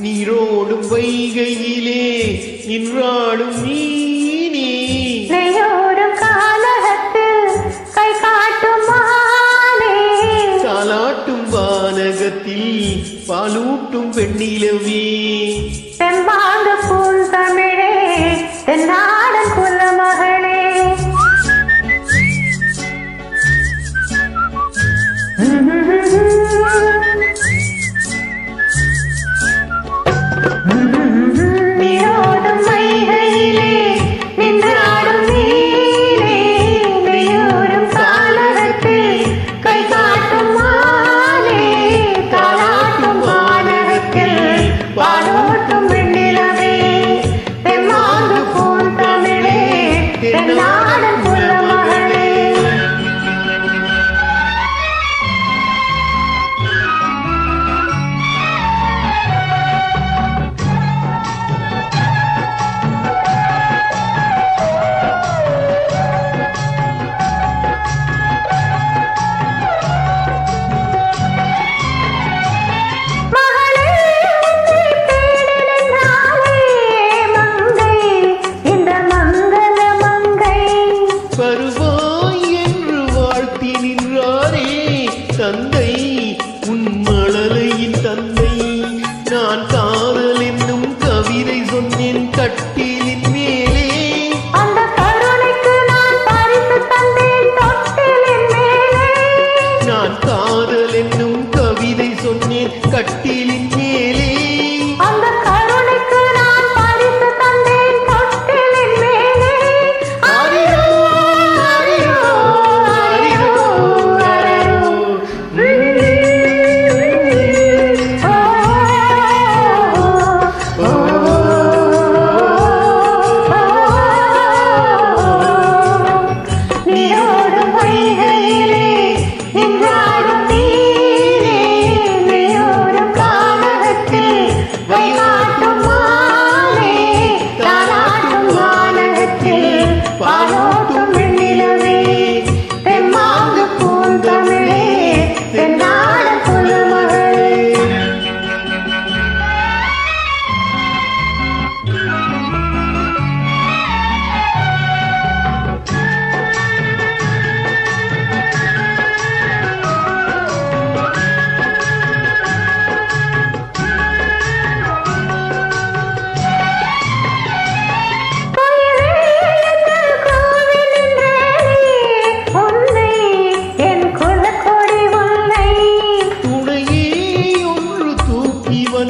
நீரோடும் வைகையிலே நின்றாடும் நீனே. நெய்யோடும் காலகத்தில் கை காட்டும் மாலே தாலாட்டும் வானகத்தில் பாலூட்டும் பெண்ணிலவே தெம்மாந்த பூல் தமிழே தென்னா மட்டும்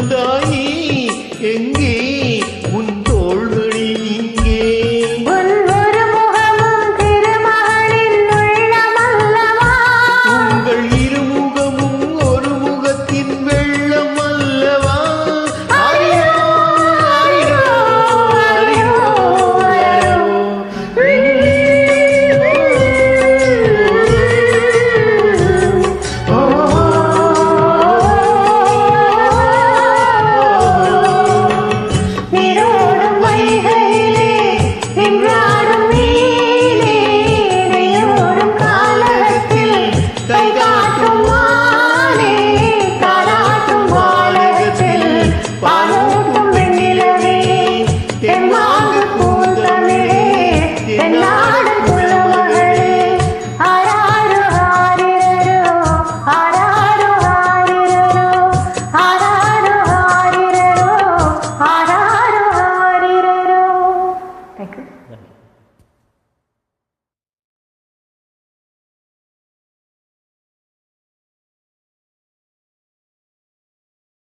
得意 ý.